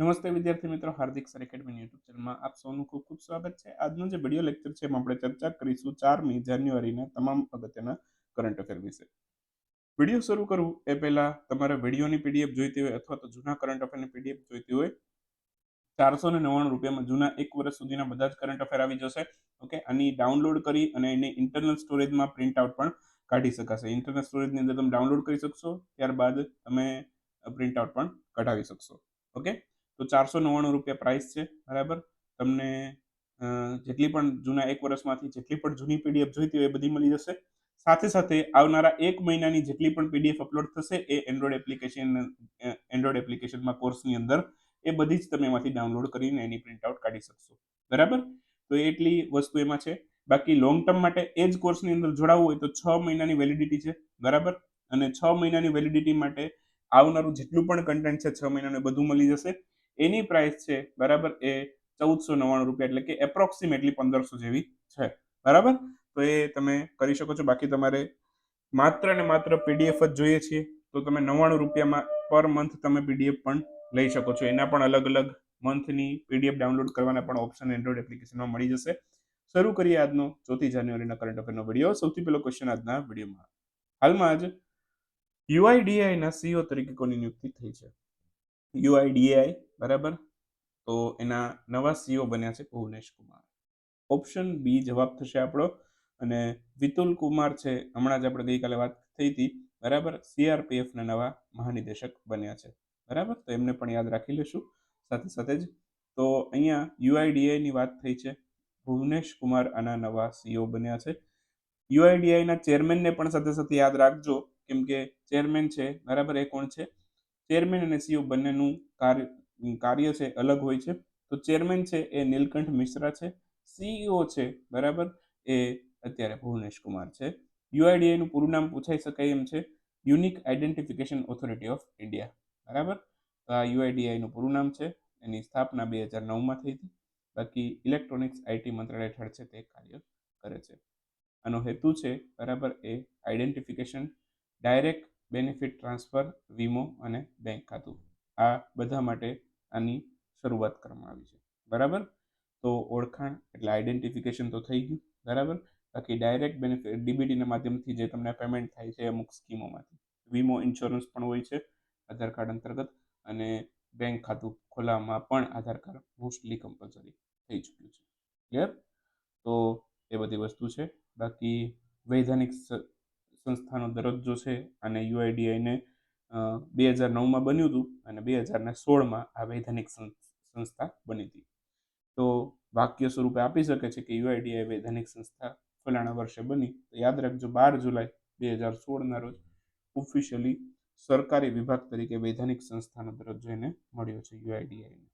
નમસ્તે વિદ્યાર્થી મિત્રો, હાર્દિક સર એકેડમી યુટ્યુબ ચેનલમાં આપ સૌનું ખૂબ ખૂબ સ્વાગત છે. આજનો જે વીડિયો લેક્ચર છે એમાં આપણે ચર્ચા કરીશું ચારમી જાન્યુઆરીના તમામ અગત્યના કરંટ અફેર વિશે. વીડિયો શરૂ કરવું એ પહેલા તમારે વિડીયોની પીડીએફ જોઈતી હોય અથવા તો જૂના કરંટ અફેરની પીડીએફ જોઈતી હોય, ચારસો ને નવ્વાણું રૂપિયામાં જૂના એક વર્ષ સુધીના બધા જ કરંટ અફેર આવી જશે. ઓકે આની ડાઉનલોડ કરી અને એને ઇન્ટરનલ સ્ટોરેજમાં પ્રિન્ટ આઉટ પણ કાઢી શકાશે. ઇન્ટરનલ સ્ટોરેજની અંદર તમે ડાઉનલોડ કરી શકશો, ત્યારબાદ તમે પ્રિન્ટ આઉટ પણ કઢાવી શકશો. ઓકે તો ચારસો નવ્વાણું રૂપિયા પ્રાઇસ છે, બરાબર? તમને જેટલી પણ જૂના એક વર્ષમાંથી જેટલી પણ જૂની પીડીએફ જોઈતી હોય એ બધી મળી જશે. સાથે સાથે આવનારા એક મહિનાની જેટલી પણ પીડીએફ અપલોડ થશે એ એન્ડ્રોઈડ એપ્લિકેશન એન્ડ્રોઈડ એપ્લિકેશનમાં કોર્સની અંદર એ બધી જ તમે એમાંથી ડાઉનલોડ કરીને એની પ્રિન્ટ આઉટ કાઢી શકશો. બરાબર? તો એટલી વસ્તુ એમાં છે. બાકી લોંગ ટર્મ માટે એ જ કોર્સની અંદર જોડાવવું હોય તો છ મહિનાની વેલિડિટી છે, બરાબર? અને છ મહિનાની વેલિડિટી માટે આવનારું જેટલું પણ કન્ટેન્ટ છે, છ મહિનાનું બધું મળી જશે. એની પ્રાઇસ છે, બરાબર, એ ચૌદસો નવ્વાણું રૂપિયા, એટલે કે એપ્રોક્સિમેટલી પંદરસો જેવી છે, બરાબર? તો એ તમે કરી શકો છો. બાકી તમારે માત્ર ને માત્ર પીડીએફ જ જોઈએ છીએ, તો તમે નવ્વાણું રૂપિયામાં પર મંથ તમે પીડીએફ પણ લઈ શકો છો. એના પણ અલગ અલગ મંથની પીડીએફ ડાઉનલોડ કરવાના પણ ઓપ્શન એન્ડ્રોઈડ એપ્લિકેશનમાં મળી જશે. શરૂ કરીએ આજનો ચોથી જાન્યુઆરીના કરંટ અફેરનો વીડિયો સૌથી પહેલો ક્વેશ્ચન આજના વિડીયોમાં હાલમાં જ યુઆઈડીઆઈના સીઓ તરીકે કોની નિયુક્તિ થઈ છે? યુઆઈડીએઆઈ, બરાબર? તો એના નવા સીઓ બન્યા છે ભુવનેશ કુમાર. ઓપ્શન બી જવાબ થશે આપણો, અને વિતુલ કુમાર છે, હમણાં જ આપણે ગઈકાલે વાત થઈ હતી, બરાબર? સીઆરપીએફના નવા મહાનિદેશક બન્યા છે, બરાબર? તો એમને પણ યાદ રાખી લેશું સાથે સાથે જ. તો અહીંયા યુઆઈડીઆઈની વાત થઈ છે, ભુવનેશ કુમાર આના નવા સીઓ બન્યા છે. યુઆઈડીઆઈના ચેરમેનને પણ સાથે સાથે યાદ રાખજો, કેમ કે ચેરમેન છે, બરાબર? એ કોણ છે? ચેરમેન અને સીઓ બંનેનું કાર્ય કાર્ય છે, અલગ હોય છે. તો ચેરમેન છે એ નીલકંઠ મિશ્રા છે. સીઈઓ છે, બરાબર, એ અત્યારે ભુવનેશ કુમાર છે. યુઆઈડીઆઈનું પૂરું નામ પૂછાઈ શકાય એમ છે. Unique identification authority of India, બરાબર? તો આ યુઆઈડીઆઈનું પૂરું નામ છે. એની સ્થાપના બે હજાર નવમાં થઈ હતી. બાકી ઇલેક્ટ્રોનિક્સ આઈટી મંત્રાલય હેઠળ છે તે કાર્ય કરે છે. આનો હેતુ છે, બરાબર, એ આઈડેન્ટિફિકેશન ડાયરેક્ટ બેનિફિટ ટ્રાન્સફર, વીમો અને બેંક ખાતું. આ બધા માટે આની શરૂઆત કરવામાં આવી છે. બરાબર? તો ઓળખાણ એટલે આઈડેન્ટિફિકેશન તો થઈ ગયું. બરાબર? બાકી ડાયરેક્ટ બેનિફિટ ડીબીટીના માધ્યમથી જે તમને પેમેન્ટ થાય છે અમુક સ્કીમોમાંથી વીમો ઇન્સ્યોરન્સ પણ હોય છે, આધાર કાર્ડ અંતર્ગત, અને બેંક ખાતું ખોલાવવામાં પણ આધાર કાર્ડ મોસ્ટલી કમ્પલસરી થઈ ચૂક્યું છે. ક્લિયર તો એ બધી વસ્તુ છે. બાકી વૈધાનિક સંસ્થાનો દરજ્જો છે અને યુઆઈડીઆઈને બે હજાર નવમાં બન્યું હતું અને બે હજારને સોળમાં આ વૈધાનિક સંસ્થા બની હતી. તો વાક્ય સ્વરૂપે આપી શકે છે કે યુઆઈડીઆઈ વૈધાનિક સંસ્થા ફલાણા વર્ષે બની. તો યાદ રાખજો બાર જુલાઈ બે હજાર સોળના રોજ ઓફિશિયલી સરકારી વિભાગ તરીકે વૈધાનિક સંસ્થાનો દરજ્જો એને મળ્યો છે યુઆઈડીઆઈને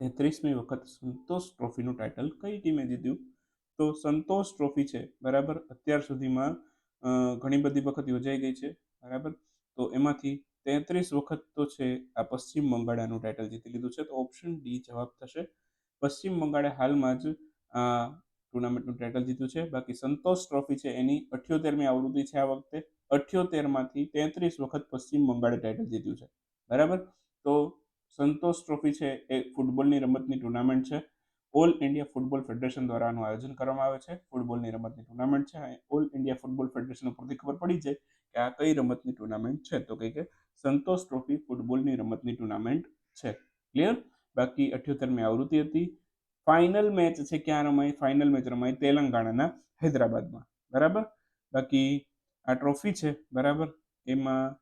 તેત્રીસમી વખત સંતોષ ટ્રોફીનું ટાઇટલ કઈ ટીમે જીત્યું? તો સંતોષ ટ્રોફી છે બરાબર અત્યાર સુધીમાં ઘણી બધી વખત યોજાઈ ગઈ છે, બરાબર? તો એમાંથી તેત્રીસ વખત તો છે, આ પશ્ચિમ બંગાળાનું ટાઇટલ જીતી લીધું છે, તો ઓપ્શન ડી જવાબ થશે. પશ્ચિમ બંગાળે હાલમાં જ આ ટુર્નામેન્ટનું ટાઇટલ જીત્યું છે, બાકી સંતોષ ટ્રોફી છે એની અઠ્યોતેરમી આવૃત્તિ છે આ વખતે. અઠ્યોતેરમાંથી તેત્રીસ વખત પશ્ચિમ બંગાળે ટાઇટલ જીત્યું છે, બરાબર? તો સંતોષ ટ્રોફી છે એ ફૂટબોલની રમતની ટુર્નામેન્ટ છે ઓલ ઇન્ડિયા ફૂટબોલ ફેડરેશન દ્વારા આનું આયોજન કરવામાં આવે છે. ફૂટબોલની રમતની ટુર્નામેન્ટ છે. ઓલ ઇન્ડિયા ફૂટબોલ ફેડરેશન ઉપરથી ખબર પડી જાય કે આ કઈ રમતની ટુર્નામેન્ટ છે. તો કે સંતોષ ટ્રોફી ફૂટબોલની રમતની ટુર્નામેન્ટ છે. ક્લિયર? બાકી અઠ્યોતેરમી આવૃત્તિ હતી. ફાઇનલ મેચ છે ક્યાં રમાય ફાઇનલ મેચ રમાય તેલંગાણાના હૈદરાબાદમાં. બરાબર? બાકી આ ટ્રોફી છે. બરાબર? એમાં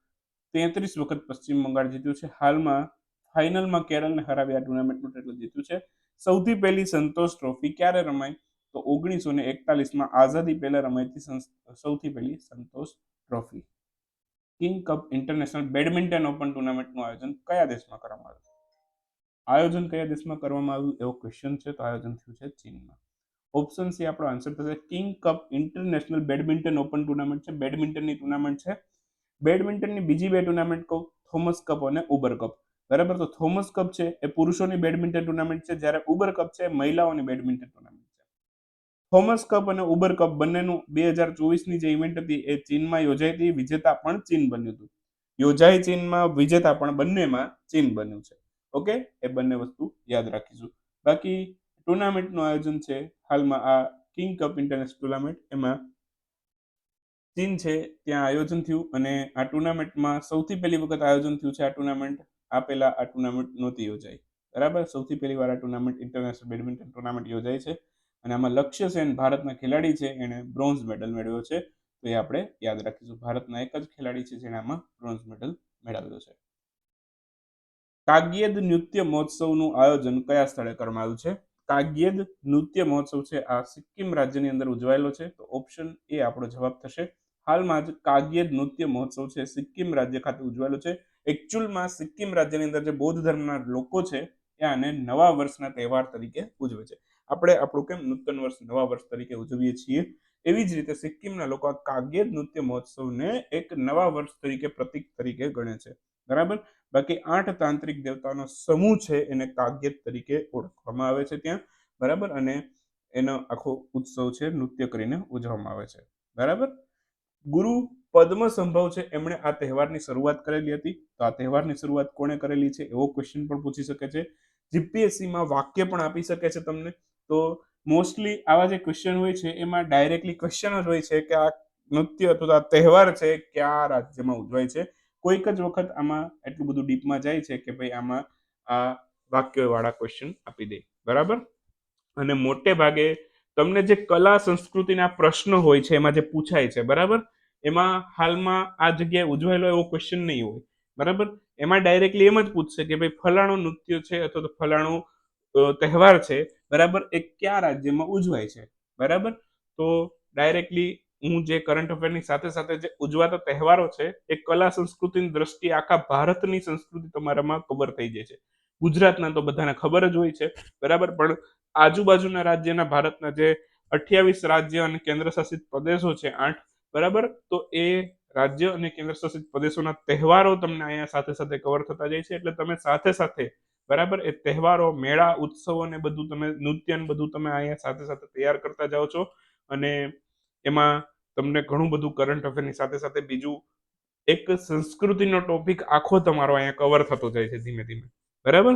તેત્રીસ વખત પશ્ચિમ બંગાળ જીત્યું છે. હાલમાં ફાઇનલમાં કેરળને હરાવી આ ટુર્નામેન્ટનું ટાઇટલ જીત્યું છે. સૌથી પહેલી સંતોષ ટ્રોફી ક્યારે રમાય તો ઓગણીસો ને એકતાલીસમાં આઝાદી પહેલા રમાઈતી સૌથી પહેલી Santosh trophy king cup international badminton open ટુર્નામેન્ટનું આયોજન કયા દેશમાં કરવામાં આવ્યું? આયોજન કયા દેશમાં કરવામાં આવ્યું? એવો ક્વેશ્ચન છે, તો આયોજન થયું છે ચીનમાં. ઓપ્શન સી આપણો આન્સર થશે. King cup international badminton open tournament છે. બેડમિન્ટનની ટુર્નામેન્ટ છે. બેડમિન્ટનની બીજી બે ટુર્નામેન્ટ કહું. થોમસ કપ અને ઉબર કપ બરાબર? તો થોમસ કપ છે, એ પુરુષોની બેડમિન્ટન ટુર્નામેન્ટ છે, જ્યારે ઉબર કપ છે મહિલાઓની બેડમિન્ટન ટુર્નામેન્ટ છે. થોમસ કપ અને ઉબર કપ બંનેનું બે હજાર ચોવીસની જે ઇવેન્ટ હતી, એ ચીનમાં યોજાઈ હતી, વિજેતા પણ ચીન બન્યું હતું. યોજાઈ ચીનમાં વિજેતા પણ બંનેમાં ચીન બન્યું છે. ઓકે? એ બંને વસ્તુ યાદ રાખીશું. બાકી ટુર્નામેન્ટનું આયોજન છે, હાલમાં આ કિંગ કપ ઇન્ટરનેશનલ ટુર્નામેન્ટ, એમાં ચીન છે, ત્યાં આયોજન થયું અને આ ટુર્નામેન્ટમાં સૌથી પહેલી વખત આયોજન થયું છે આ ટુર્નામેન્ટ. આ પહેલા આ ટુર્નામેન્ટ નહોતી યોજાઈ. બરાબર? સૌથી પહેલી વાર આ ટુર્નામેન્ટ ઇન્ટરનેશનલ બેડમિન્ટન ટુર્નામેન્ટ યોજાઈ છે. અને આમાં લક્ષ્ય સેન ભારતના ખેલાડી છે, એણે બ્રોન્ઝ મેડલ મેળવ્યો છે. તો એ આપણે યાદ રાખીશું. ભારતના એક જ ખેલાડી છે જેણે આમાં બ્રોન્ઝ મેડલ મેળવ્યો છે. કાગ્યેદ નૃત્ય મહોત્સવનું આયોજન કયા સ્થળે કરવામાં આવ્યું છે? કાગ્યેદ નૃત્ય મહોત્સવ છે, આ સિક્કિમ રાજ્યની અંદર ઉજવાયેલો છે. તો ઓપ્શન એ આપણો જવાબ થશે. હાલમાં જ કાગ્યેદ નૃત્ય મહોત્સવ છે, સિક્કિમ રાજ્ય ખાતે ઉજવાયેલો છે. એકચ્યુઅલમાં સિક્કિમ રાજ્યની અંદર જે બૌદ્ધ ધર્મના લોકો છે, એ આને નવા વર્ષના તહેવાર તરીકે ઉજવે છે. આપણે આપણું કેમ નૂતન વર્ષ નવા વર્ષ તરીકે ઉજવીએ છીએ? એવી જ રીતે સિક્કિમના લોકો આ કાગ્ય નૃત્ય મહોત્સવને એક નવા વર્ષ તરીકે પ્રતીક તરીકે ગણે છે. બરાબર? બાકી આઠ તાંત્રિક દેવતાનો સમૂહ છે એને કાગ્યેદ તરીકે ઓળખવામાં આવે છે ત્યાં. બરાબર? અને એનો આખો ઉત્સવ છે નૃત્ય કરીને ઉજવવામાં આવે છે. બરાબર? ગુરુ પદ્મ સંભવ છે, એમણે આ તહેવારની શરૂઆત કરેલી હતી. તો આ તહેવારની શરૂઆત કોણે કરેલી છે, એવો ક્વેશ્ચન પણ પૂછી શકે છે. જીપીએસસીમાં વાક્ય પણ આપી શકે છે તમને. તો મોસ્ટલી આવા જે ક્વેશ્ચન હોય છે, એમાં ડાયરેક્ટલી ક્વેશ્ચન જ હોય છે કે આ નૃત્ય અથવા આ તહેવાર છે, કયા રાજ્યમાં ઉજવાય છે? કોઈક જ વખત આમાં એટલું બધું ડીપમાં જાય છે કે ભાઈ આમાં આ વાક્યવાળા ક્વેશ્ચન આપી દે. બરાબર? અને મોટે ભાગે તમને જે કલા સંસ્કૃતિના પ્રશ્નો હોય છે, એમાં જે પૂછાય છે, બરાબર? એમાં હાલમાં આ જગ્યાએ ઉજવાયેલો એવો ક્વેશ્ચન નહીં હોય. બરાબર? એમાં ડાયરેક્ટલી એમ જ પૂછશે કે ભાઈ ફલાણો નૃત્ય છે અથવા તો ફલાણો તહેવાર છે, બરાબર? એ કયા રાજ્યમાં ઉજવાય છે? બરાબર? તો ડાયરેક્ટલી હું જે કરંટ અફેરની સાથે સાથે જે ઉજવાતા તહેવારો છે, એ કલા સંસ્કૃતિની દ્રષ્ટિએ આખા ભારતની સંસ્કૃતિ તમારામાં કવર થઈ જાય છે. ગુજરાતના તો બધાને ખબર જ હોય છે, બરાબર? પણ આજુબાજુના રાજ્યના ભારતના જે અઠ્યાવીસ રાજ્ય અને કેન્દ્ર શાસિત પ્રદેશો છે, આઠ બરાબર? તો એ રાજ્ય અને કેન્દ્ર શાસિત પ્રદેશોના તહેવારો તમને અહીંયા સાથે સાથે કવર થતા જાય છે. એટલે તમે સાથે સાથે, બરાબર? એ તહેવારો, મેળા, ઉત્સવો ને બધું તમે, નૃત્ય ને બધું તમે અહીંયા સાથે સાથે તૈયાર કરતા જાઓ છો. અને એમાં તમને ઘણું બધું કરંટ અફેરની સાથે સાથે બીજું એક સંસ્કૃતિનો ટોપિક આખો તમારો અહીંયા કવર થતો જાય છે ધીમે ધીમે. બરાબર?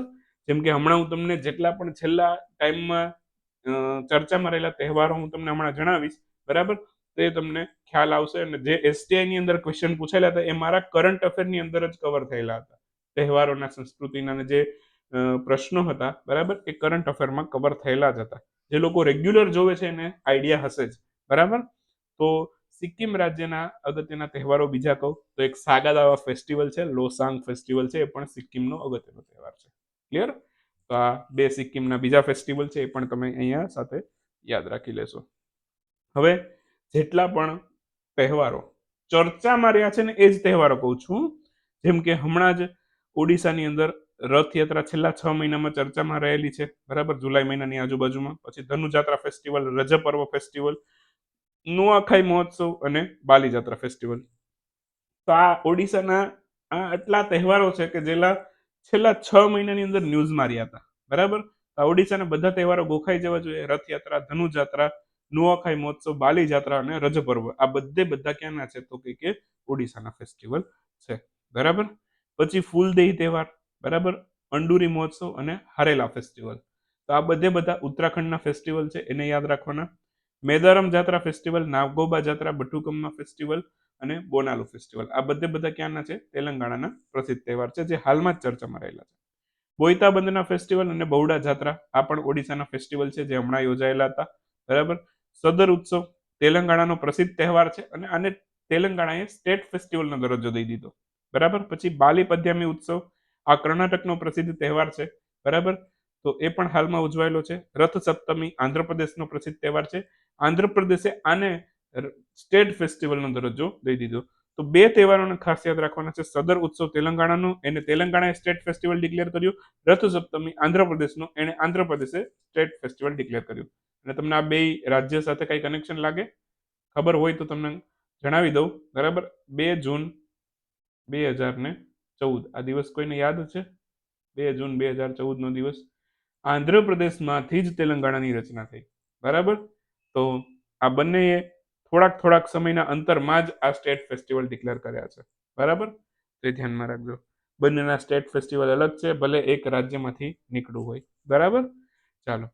જેમ કે હમણાં હું તમને જેટલા પણ છેલ્લા ટાઈમમાં ચર્ચામાં રહેલા તહેવારો હું તમને હમણાં જણાવીશ. બરાબર? તો તમને ખ્યાલ આવશે અને જે એસટીઆઈ અંદર ક્વેશ્ચન પૂછેલા હતા, એ મારા કરંટ અફેરની અંદર જ કવર થયેલા હતા. તહેવારોના, સંસ્કૃતિના જે પ્રશ્નો હતા, બરાબર? એ કરંટ અફેરમાં કવર થયેલા જ હતા. જે લોકો રેગ્યુલર જોવે છે એને આઈડિયા હશે જ. બરાબર? તો સિક્કિમ રાજ્યના અગત્યના તહેવારો બીજા કહું, તો એક સાગાદાવા ફેસ્ટિવલ છે, લોસાંગ ફેસ્ટિવલ છે, એ પણ સિક્કિમનો અગત્યનો તહેવાર છે. ક્લિયર તો આ બે સિક્કિમના બીજા ફેસ્ટિવલ છે, એ પણ તમે અહીંયા સાથે યાદ રાખી લેશો. હવે જેટલા પણ તહેવારો ચર્ચામાં રહ્યા છે ને એ જ તહેવારો કહું છું. જેમ કે હમણાં જ ઓડિશાની અંદર રથયાત્રા છેલ્લા છ મહિનામાં ચર્ચામાં રહેલી છે. બરાબર? જુલાઈ મહિનાની આજુબાજુમાં. પછી ધનુજાત્રા ફેસ્ટિવલ રજ પર્વ ફેસ્ટિવલ, નુઆખાઈ મહોત્સવ અને બાલીજાત્રા ફેસ્ટિવલ. તો આ ઓડિશાના આ આટલા તહેવારો છે કે જેલા છેલ્લા છ મહિનાની અંદર ન્યૂઝમાં રહ્યા હતા. બરાબર? ઓડિશાના બધા તહેવારો ગોખાઈ જવા જોઈએ. રથયાત્રા, ધનુજાત્રા નુઆખાઈ મહોત્સવ, બાલી જાત્રા અને રજ પર્વ, આ બધે બધા ક્યાંના છે? તો કે ઓડિશાના ફેસ્ટિવલ છે. બરાબર? પછી ફૂલદેહી તહેવાર, બરાબર? અંડુરી મહોત્સવ અને હારેલા ફેસ્ટિવલ તો આ બધે બધા ઉત્તરાખંડના ફેસ્ટિવલ છે, એને યાદ રાખવાના. મેદારમ જાત્રા ફેસ્ટિવલ નાગોબા જાત્રા બટુકમ્મા ફેસ્ટિવલ અને બોનાલુ ફેસ્ટિવલ આ બધે બધા ક્યાંના છે? તેલંગાણાના પ્રસિદ્ધ તહેવાર છે, જે હાલમાં જ ચર્ચામાં રહેલા છે. બોઈતાબંધના ફેસ્ટિવલ અને બહુડા જાત્રા, આ પણ ઓડિશાના ફેસ્ટિવલ છે, જે હમણાં યોજાયેલા હતા. બરાબર? સદર ઉત્સવ તેલંગાણાનો પ્રસિદ્ધ તહેવાર છે અને આને તેલંગાણાએ સ્ટેટ ફેસ્ટિવલનો દરજ્જો દઈ દીધો. બરાબર? પછી બાલી પદ્યામી ઉત્સવ, આ કર્ણાટકનો પ્રસિદ્ધ તહેવાર છે. બરાબર? તો એ પણ હાલમાં ઉજવાયેલો છે. રથ સપ્તમી આંધ્રપ્રદેશનો પ્રસિદ્ધ તહેવાર છે. આંધ્રપ્રદેશે આને સ્ટેટ ફેસ્ટિવલનો દરજ્જો દઈ દીધો. તો બે તહેવારોને ખાસ યાદ રાખવાના છે. સદર ઉત્સવ તેલંગાણાનું, એને તેલંગાણાએ સ્ટેટ ફેસ્ટિવલ ડિક્લેર કર્યું. રથ સપ્તમી આંધ્રપ્રદેશનો, એને આંધ્રપ્રદેશે સ્ટેટ ફેસ્ટિવલ ડિક્લેર કર્યું. અને તમને આ બે રાજ્ય સાથે કઈ કનેક્શન લાગે? ખબર હોય તો તમને જણાવી દઉં. બરાબર? બે જૂન બે હજાર ને ચૌદ. આ દિવસ કોઈને યાદ છે? બે જૂન બે હજાર ચૌદનો દિવસ. આંધ્રપ્રદેશમાંથી જ તેલંગાણાની રચના થઈ. બરાબર? તો આ બંનેએ થોડાક થોડાક સમયના અંતરમાં જ આ સ્ટેટ ફેસ્ટિવલ ડિક્લેર કર્યા છે. બરાબર? તો ધ્યાનમાં રાખજો. બંનેના સ્ટેટ ફેસ્ટિવલ અલગ છે, ભલે એક રાજ્યમાંથી નીકળવું હોય. બરાબર? ચાલો.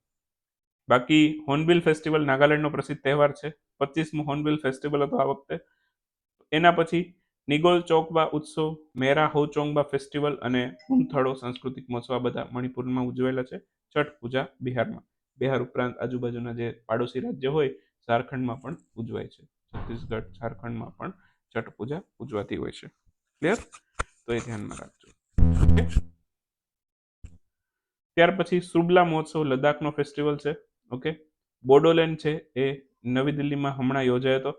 બાકી હોર્નબિલ ફેસ્ટિવલ નાગાલેન્ડનો પ્રસિદ્ધ તહેવાર છે. પચીસમું હોર્નબિલ ફેસ્ટિવલ હતો આ વખતે. એના પછી નિગોલ ચોકબા ઉત્સવ, મેરા હોચોંગબા ફેસ્ટિવલ અને ઉમથળો સાંસ્કૃતિક મહોત્સવ બધા મણિપુરમાં ઉજવેલા છે. છઠ પૂજા બિહારમાં. બિહાર ઉપરાંત આજુબાજુના જે પાડોશી રાજ્ય હોય ઝારખંડમાં પણ ઉજવાય છે. છત્તીસગઢ, ઝારખંડમાં પણ છઠ પૂજા ઉજવાતી હોય છે. ક્લિયર તો એ ધ્યાનમાં રાખજો. ત્યાર પછી સુબલા મહોત્સવ લદ્દાખનો ફેસ્ટિવલ છે. ઓકે બોડોલેન્ડ છે એ નવી દિલ્હીમાં હમણાં યોજાયો હતો.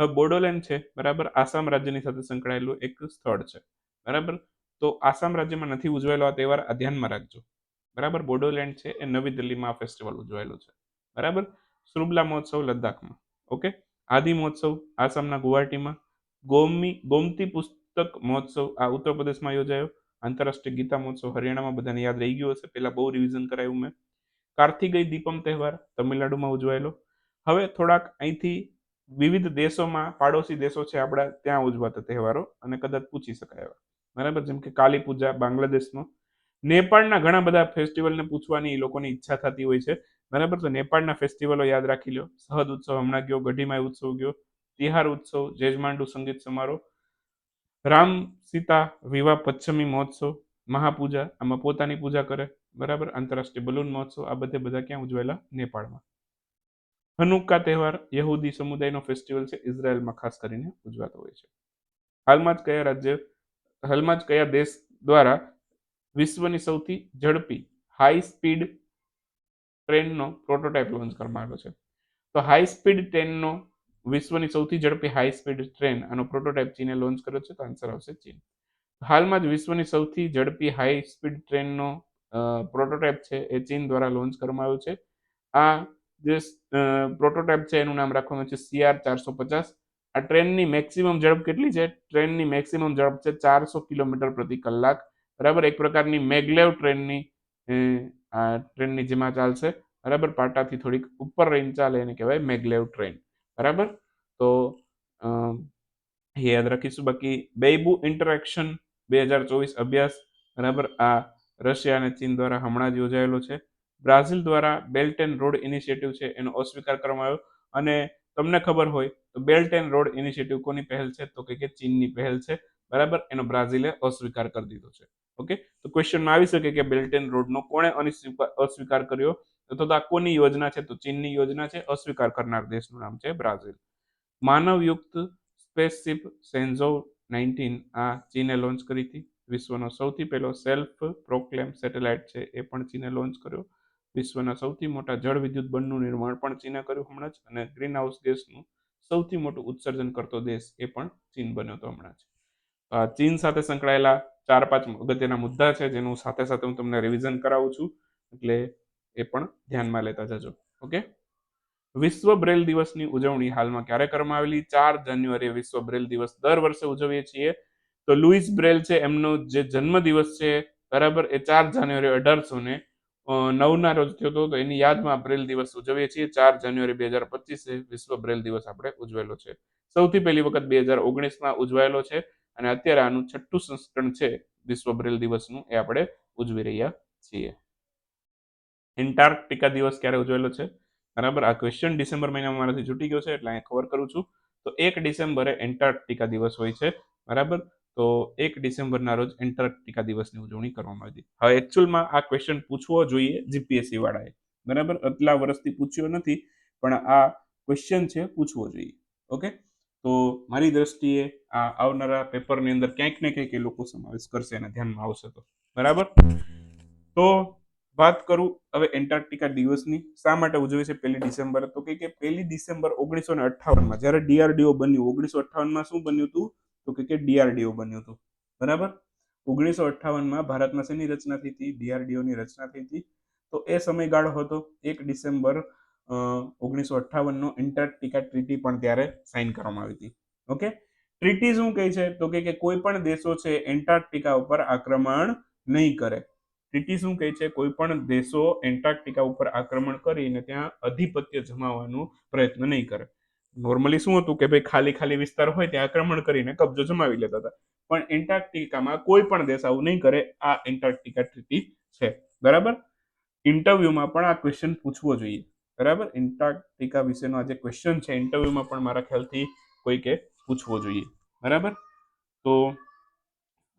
હવે બોડોલેન્ડ છે, બરાબર? આસામ રાજ્યની સાથે સંકળાયેલું એક સ્થળ છે. બરાબર? તો આસામ રાજ્યમાં નથી ઉજવાયેલો આ તહેવાર, આ ધ્યાનમાં રાખજો. બરાબર? બોડોલેન્ડ છે એ નવી દિલ્હીમાં આ ફેસ્ટિવલ ઉજવાયેલું છે. બરાબર? સુરબલા મહોત્સવ લદ્દાખમાં, ઓકે? આદિ મહોત્સવ, આસામના ગુવાહાટીમાં. ગોમી, ગોમતી પુસ્તક મહોત્સવ આ ઉત્તર પ્રદેશમાં યોજાયો. આંતરરાષ્ટ્રીય ગીતા મહોત્સવ હરિયાણામાં બધાને યાદ રહી ગયું હશે. પહેલા બહુ રિવિઝન કરાયું મેં. કાર્તિકેય દીપમ તહેવાર તમિલનાડુમાં ઉજવાયેલો. હવે થોડાક અહીંથી વિવિધ દેશોમાં, પાડોશી દેશો છે આપણા, ત્યાં ઉજવાતા તહેવારો અને કદાચ પૂછી શકાય એવા. બરાબર? જેમ કે કાલી પૂજા બાંગ્લાદેશનો. નેપાળના ઘણા બધા ફેસ્ટિવલને પૂછવાની એ લોકોની ઈચ્છા થતી હોય છે. બરાબર તો નેપાળના ફેસ્ટિવલો યાદ રાખી લો સહદ ઉત્સવ હમણાં ગયો ગઢીમાય ઉત્સવ ગયો, તિહાર ઉત્સવ, જેજમાંડુ સંગીત સમારોહ, રામ સીતા વિવાહ પચ્છમી મહોત્સવ, મહાપૂજા, આમાં પોતાની પૂજા કરે, બરાબર? આંતરરાષ્ટ્રીય બલૂન મહોત્સવ, આ બધે બધા ક્યાં ઉજવાયેલા? નેપાળમાં. હનુક્કા તહેવાર યહૂદી સમુદાયનો ફેસ્ટિવલ છે, ઇઝરાયલમાં ખાસ કરીને ઉજવાતો હોય છે. હાલમાં જ કયા રાજ્ય, હાલમાં જ કયા દેશ દ્વારા વિશ્વની સૌથી ઝડપી હાઈ સ્પીડ ટ્રેનનો પ્રોટોટાઇપ લોન્ચ કરવામાં આવ્યો છે. તો હાઈ સ્પીડ ટ્રેનનો વિશ્વની સૌથી ઝડપી હાઈ સ્પીડ ટ્રેન આનો પ્રોટોટાઇપ ચીને લોન્ચ કર્યો છે તો આન્સર આવશે ચીન. હાલમાં જ વિશ્વની સૌથી ઝડપી હાઈ સ્પીડ ટ્રેનનો પ્રોટોટાઇપ છે એ ચીન દ્વારા લોન્ચ કરવામાં આવ્યો છે. આ જે પ્રોટોટાઇપ છે એનું નામ રાખવામાં છે સીઆર ચારસો પચાસ. આ ટ્રેનની મેક્સિમમ ઝડપ કેટલી છે? ટ્રેનની મેક્સિમમ ઝડપ છે ચારસો કિલોમીટર પ્રતિ કલાક. બરાબર? એક પ્રકારની મેગલેવ ટ્રેનની ટ્રેનની જેમાં ચાલશે. બરાબર? પાટાથી થોડીક ઉપર રહીને ચાલે એને કહેવાય મેગલેવ ટ્રેન. બરાબર? તો યાદ રાખીશું બાકી બેબુ ઇન્ટરેક્શન બે હજાર ચોવીસ અભ્યાસ. બરાબર? આ રશિયા અને ચીન દ્વારા હમણાં જ યોજાયેલો છે. બ્રાઝિલ દ્વારા બેલ્ટ એન્ડ રોડ ઇનિશિયેટિવ છે, એનો અસ્વીકાર કરવામાં આવ્યો. અને તમને ખબર હોય તો બેલ્ટ એન્ડ રોડ ઇનિશિયેટિવ કોની પહેલ છે? તો કે ચીનની પહેલ છે. બરાબર? એનો બ્રાઝિલે અસ્વીકાર કરી દીધો છે. ઓકે? તો ક્વેશ્ચનમાં આવી શકે કે બેલ્ટ એન્ડ રોડનો કોણે અસ્વીકાર કર્યો? તો આ કોની યોજના છે? તો ચીનની યોજના છે. અસ્વીકાર કરનાર દેશનું નામ છે બ્રાઝિલ. માનવયુક્ત સ્પેસશિપ સેન્ઝો નાઇન્ટીન આ ચીને લોન્ચ કરી હતી. વિશ્વનો સૌથી પહેલો સેલ્ફ પ્રોક્લેમ સેટેલાઇટ છે એ પણ ચીને લોન્ચ કર્યો. વિશ્વના સૌથી મોટા જળ વિદ્યુત બંધનું નિર્માણ પણ ચીને કર્યું હમણાં જ. અને ગ્રીન હાઉસ ગેસનું સૌથી મોટું ઉત્સર્જન કરતો દેશ એ પણ ચીન બન્યો હતો હમણાં જ. ચીન સાથે સંકળાયેલા ચાર પાંચ અગત્યના મુદ્દા છે, જેનું સાથે સાથે હું તમને રિવિઝન કરાવું છું. એટલે એ પણ ધ્યાનમાં લેતા જજો. ઓકે વિશ્વ બ્રેલ દિવસની ઉજવણી હાલમાં ક્યારે કરવામાં આવેલી? ચાર જાન્યુઆરી વિશ્વ બ્રેલ દિવસ દર વર્ષે ઉજવીએ છીએ. તો લુઈસ બ્રેલ છે, એમનો જે જન્મ દિવસ છે, બરાબર? એ ચાર જાન્યુઆરી અઢારસો ને નવના રોજ થયો હતો. તો એની યાદમાં બ્રેલ દિવસ ઉજવીએ છીએ. ચાર જાન્યુઆરી બે હજાર પચીસે વિશ્વ બ્રેલ દિવસ આપણે ઉજવેલો છે. સૌથી પહેલી વખત બે હજાર ઓગણીસમાં ઉજવાયેલો છે. અને અત્યારે આનું છઠ્ઠું સંસ્કરણ છે વિશ્વ બ્રેલ દિવસનું, એ આપણે ઉજવી રહ્યા છીએ. એન્ટાર્કટિકા દિવસ ક્યારે ઉજવેલો છે? બરાબર? આ ક્વેશ્ચન ડિસેમ્બર મહિનામાં મારાથી છૂટી ગયો છે, એટલે અહીંયા કવર કરું છું. તો એક ડિસેમ્બરે એન્ટાર્કટિકા દિવસ હોય છે, બરાબર? તો એક ડિસેમ્બરના રોજ એન્ટાર્કટિકા દિવસની ઉજવણી કરવામાં આવી હવે એકચ્યુઅલમાં આ ક્વેશ્ચન પૂછવો જોઈએ જીપીએસસી વાળાએ. બરાબર? આટલા વર્ષથી પૂછ્યો નથી, પણ આ ક્વેશ્ચન છે, પૂછવો જોઈએ. ઓકે તો મારી દ્રષ્ટિએ આ આવનારા પેપરની અંદર ક્યાંક ને ક્યાંક એ લોકો સમાવેશ કરશે અને ધ્યાનમાં આવશે તો. બરાબર? તો વાત કરું હવે એન્ટાર્કટિકા દિવસની. શા માટે ઉજવે છે પહેલી ડિસેમ્બર? તો કે પહેલી ડિસેમ્બર ઓગણીસો ને અઠ્ઠાવનમાં, જ્યારે ડીઆરડીઓ બન્યું ઓગણીસો અઠ્ઠાવનમાં શું બન્યું હતું? તો કે ડીઆરડીઓ બન્યું હતું. બરાબર? ઓગણીસો અઠ્ઠાવનમાં ભારતમાં શેની રચના થઈ હતી? ડીઆરડીઓની રચના થઈ હતી. તો એ સમયગાળો હતો, એક ડિસેમ્બર ઓગણીસો અઠ્ઠાવનનો એન્ટાર્કટિકા ટ્રીટી પણ ત્યારે સાઇન કરવામાં આવી હતી. ઓકે ટ્રીટી શું કહે છે? તો કે કોઈ પણ દેશો છે એન્ટાર્કટિકા ઉપર આક્રમણ નહીં કરે. ટ્રીટી શું કહે છે? કોઈ પણ દેશો એન્ટાર્કટિકા ઉપર આક્રમણ કરીને ત્યાં અધિપત્ય જમાવવાનો પ્રયત્ન નહીં કરે. નોર્મલી શું હતું કે, ભાઈ, ખાલી ખાલી વિસ્તાર હોય ત્યાં આક્રમણ કરીને કબજો જમાવી લેતા હતા. પણ એન્ટાર્કટિકામાં કોઈ પણ દેશ આવું નહીં કરે. આ એન્ટાર્કટિકા ટ્રીટી છે. બરાબર? ઇન્ટરવ્યુમાં પણ આ ક્વેશ્ચન પૂછવો જોઈએ. બરાબર? એન્ટાર્કટિકા વિશેનો આ જે ક્વેશ્ચન છે. ઇન્ટરવ્યુમાં પણ મારા ખ્યાલથી કોઈકે પૂછવો જોઈએ. બરાબર? તો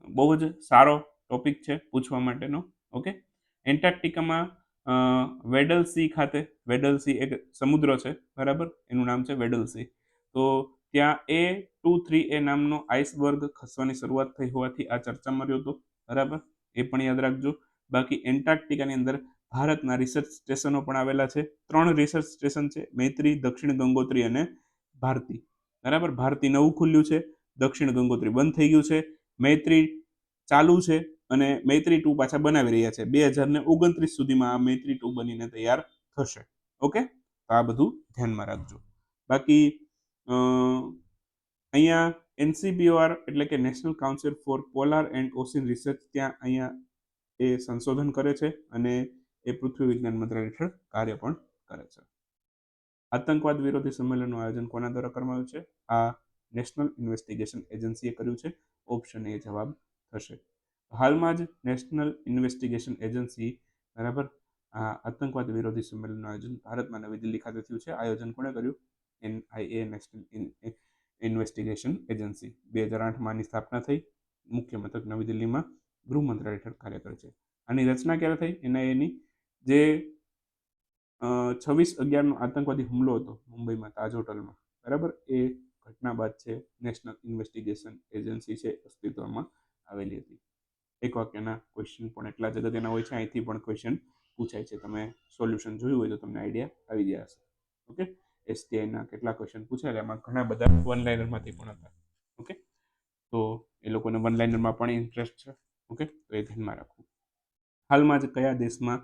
બહુ જ સારો ટોપિક છે પૂછવા માટેનો. ઓકે એન્ટાર્કટિકામાં વેડલ સી ખાતે વેડલ સી એક સમુદ્ર છે. બરાબર? એનું નામ છે વેડલ સી તો ત્યાં એ ટુ થ્રી એ નામનો આઈસબર્ગ ખસવાની શરૂઆત થઈ હોવાથી આ ચર્ચામાં રહ્યો હતો. બરાબર? એ પણ યાદ રાખજો. બાકી એન્ટાર્કટિકાની અંદર ભારતના રિસર્ચ સ્ટેશનો પણ આવેલા છે. ત્રણ રિસર્ચ સ્ટેશન છે, મૈત્રી, દક્ષિણ ગંગોત્રી અને ભારતી. બરાબર? ભારતી નવું ખુલ્યું છે, દક્ષિણ ગંગોત્રી બંધ થઈ ગયું છે. મૈત્રી ચાલુ છે અને મૈત્રી ટુ પાછા બનાવી રહ્યા છે. બે હજાર ને ઓગણત્રીસ સુધીમાં આ મૈત્રી ટુ બનીને તૈયાર થશે. ઓકે? તો આ બધું ધ્યાનમાં રાખજો. બાકી અહીંયા એનસીબીઓઆર એટલે કે national council for polar and ocean research ત્યાં અહીંયા એ સંશોધન કરે છે અને એ પૃથ્વી વિજ્ઞાન મંત્રાલય હેઠળ કાર્ય પણ કરે છે. આતંકવાદ વિરોધી સંમેલનનું આયોજન કોના દ્વારા કરવામાં આવ્યું છે? આ નેશનલ ઇન્વેસ્ટિગેશન એજન્સીએ કર્યું છે? ઓપ્શન એ જવાબ થશે. હાલમાં જ નેશનલ ઇન્વેસ્ટિગેશન એજન્સી બરાબર આ આતંકવાદ વિરોધી સંમેલનનું આયોજન ભારતમાં નવી દિલ્હી ખાતે થયું છે. આયોજન કોણે કર્યું? NIA national investigation agency. બે હજાર આઠમાં આની સ્થાપના થઈ. મુખ્ય મથક નવી દિલ્હીમાં ગૃહ મંત્રાલય હેઠળ કાર્ય કરે છે. આની રચના ક્યારે થઈ? એનઆઈએની જે છવ્વીસ અગિયારનો આતંકવાદી હુમલો હતો મુંબઈમાં, તાજ હોટલમાં. બરાબર? એ ઘટના બાદ છે નેશનલ ઇન્વેસ્ટિગેશન એજન્સી છે, અસ્તિત્વમાં આવેલી હતી. એક વાક્યના ક્વેશ્ચન પણ એટલા જ અગત્યના હોય છે, અહીંથી પણ ક્વેશ્ચન પૂછાય છે. તમે સોલ્યુશન જોયું હોય તો તમને આઈડિયા આવી ગયા હશે. ઓકે એસટીઆઈના કેટલા ક્વેશ્ચન પૂછાયેલા એમાં ઘણા બધા વન લાઇનરમાંથી પણ હતા. ઓકે તો એ લોકોને વન લાઇનરમાં પણ ઇન્ટરેસ્ટ છે. ઓકે તો એ ધ્યાનમાં રાખવું. હાલમાં જ કયા દેશમાં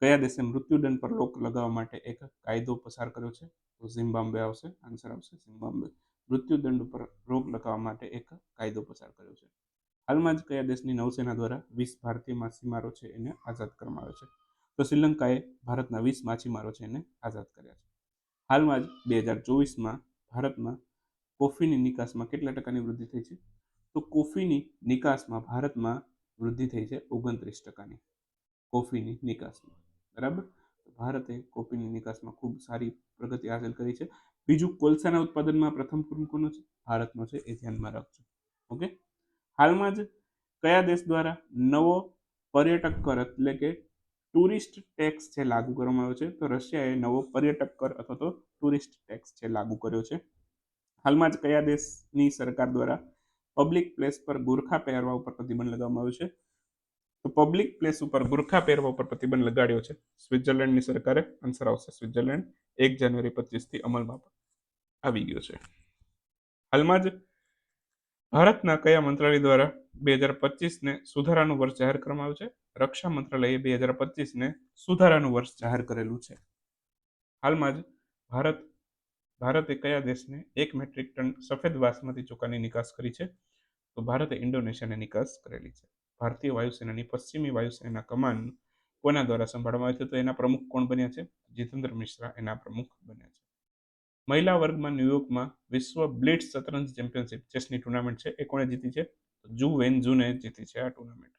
કયા દેશે મૃત્યુદંડ પર રોક લગાવવા માટે એક કાયદો પસાર કર્યો છે? તો ઝિમ્બાબ્વે આવશે, આન્સર આવશે ઝિમ્બાબ્વે. મૃત્યુદંડ પર રોક લગાવવા માટે એક કાયદો પસાર કર્યો છે. હાલમાં જ કયા દેશની નૌસેના દ્વારા વીસ ભારતીય માછીમારો છે એને આઝાદ કરવામાં આવ્યો છે? તો શ્રીલંકાએ ભારતના વીસ માછીમારો છે એને આઝાદ કર્યા છે. હાલમાં જ બે હજાર ચોવીસમાં ભારતમાં કોફીની નિકાસમાં કેટલા ટકાની વૃદ્ધિ થઈ છે? તો કોફીની નિકાસમાં ભારતમાં વૃદ્ધિ થઈ છે ઓગણત્રીસ ટકાની. કોફીની નિકાસમાં. બરાબર? ભારતે કોફીની નિકાસમાં ખૂબ સારી પ્રગતિ હાંસલ કરી છે. બીજું કોલસાના ઉત્પાદનમાં પ્રથમ ક્રમ કોનો છે? ભારતનો છે, એ ધ્યાનમાં રાખજો. ઓકે? હાલમાં જ કયા દેશ દ્વારા નવો પર્યટક કર એટલે કે ટુરિસ્ટ ટેક્સ છે લાગુ કરવામાં આવ્યો છે, તો રશિયાએ નવો પર્યટક કર અથવા તો ટુરિસ્ટ ટેક્સ છે લાગુ કર્યો છે. હાલમાં જ કયા દેશની સરકાર દ્વારા પબ્લિક પ્લેસ પર ગુરખા પહેરવા ઉપર પ્રતિબંધ લગાવવામાં આવ્યો છે? તો પબ્લિક પ્લેસ ઉપર ગુરખા પહેરવા ઉપર પ્રતિબંધ લગાડ્યો છે. સ્વિટ્ઝરલેન્ડની સરકારે આન્સર આવશે સ્વિટ્ઝરલેન્ડ, એક જાન્યુઆરી પચીસથી અમલમાં આવી ગયો છે. હાલમાં જ ભારતના કયા મંત્રાલય દ્વારા બે હજાર પચીસને સુધારાનું વર્ષ જાહેર કરવામાં આવ્યું છે? રક્ષા મંત્રાલયે બે હજાર પચીસને સુધારાનું વર્ષ જાહેર કરેલું છે. હાલમાં જ ભારત, ભારતે કયા દેશને એક મેટ્રિક ટન સફેદ બાસમતી ચોખાની નિકાસ કરી છે? તો ભારતે ઇન્ડોનેશિયાને નિકાસ કરેલી છે. ભારતીય વાયુસેનાની પશ્ચિમી વાયુસેના કમાન કોના દ્વારા સંભાળવામાં આવી છે? તો એના પ્રમુખ કોણ બન્યા છે? જીતેન્દ્ર મિશ્રા એના પ્રમુખ બન્યા છે. મહિલા વર્ગમાં ન્યુયોર્કમાં વિશ્વ બ્લિટ્સ શતરંજ ચેમ્પિયનશિપ ચેસની ટુર્નામેન્ટ છે. એ કોણે જીતી છે? જુ વેન જુને જીતી છે આ ટુર્નામેન્ટ.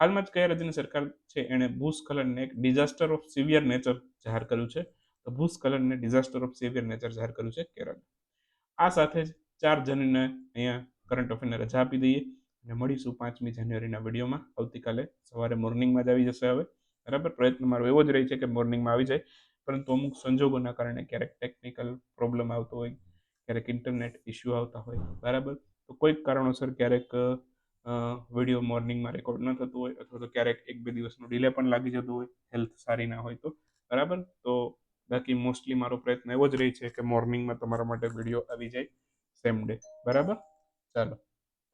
હાલમાં જ કયા રાજ્યની સરકાર છે? એણે ભૂસ્ખલનને એક ડિઝાસ્ટર ઓફ સિવિયર નેચર જાહેર કર્યું છે. તો ભૂસ્ખલનને ડિઝાસ્ટર ઓફ સિવિયર નેચર જાહેર કર્યું છે કેરળ આ સાથે જ ચાર જણને અહીંયા કરંટ અફેરને રજા આપી દઈએ. અને મળીશું પાંચમી જાન્યુઆરીના વિડીયોમાં. આવતીકાલે સવારે મોર્નિંગમાં જ આવી જશે હવે. બરાબર? પ્રયત્ન મારો એવો જ રહે છે કે મોર્નિંગમાં આવી જાય. પરંતુ અમુક સંજોગોના કારણે ક્યારેક ટેકનિકલ પ્રોબ્લેમ આવતો હોય, ક્યારેક ઇન્ટરનેટ ઇશ્યુ આવતા હોય. બરાબર? તો કોઈક કારણોસર ક્યારેક વીડિયો મોર્નિંગમાં રેકોર્ડ ન થતું હોય અથવા તો ક્યારેક એક બે દિવસનો ડિલે પણ લાગી જતું હોય હેલ્થ સારી ના હોય તો. બરાબર? તો બાકી મોસ્ટલી મારો પ્રયત્ન એવો જ રહે છે કે મોર્નિંગમાં તમારા માટે વીડિયો આવી જાય સેમ ડે બરાબર? ચાલો.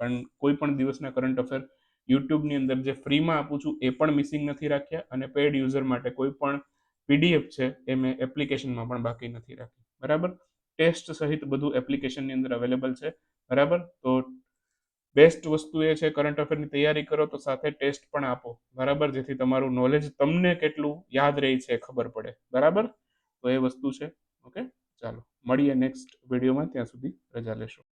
પણ કોઈ પણ દિવસના કરંટ અફેર યુટ્યુબની અંદર જે ફ્રીમાં આપું છું, એ પણ મિસિંગ નથી રાખ્યા અને પેડ યુઝર માટે કોઈ પણ પીડીએફ છે, એ મેં એપ્લિકેશનમાં પણ બાકી નથી રાખી બરાબર? ટેસ્ટ સહિત બધું એપ્લિકેશનની અંદર અવેલેબલ છે. બરાબર? તો બેસ્ટ વસ્તુ એ છે કરંટ અફેરની તૈયારી કરો તો સાથે ટેસ્ટ પણ આપો. બરાબર? જેથી તમારું નોલેજ તમને કેટલું યાદ રહે છે ખબર પડે. બરાબર? તો એ વસ્તુ છે. ઓકે? ચાલો. મળીએ નેક્સ્ટ વિડીયોમાં ત્યાં સુધી રજા લેશો.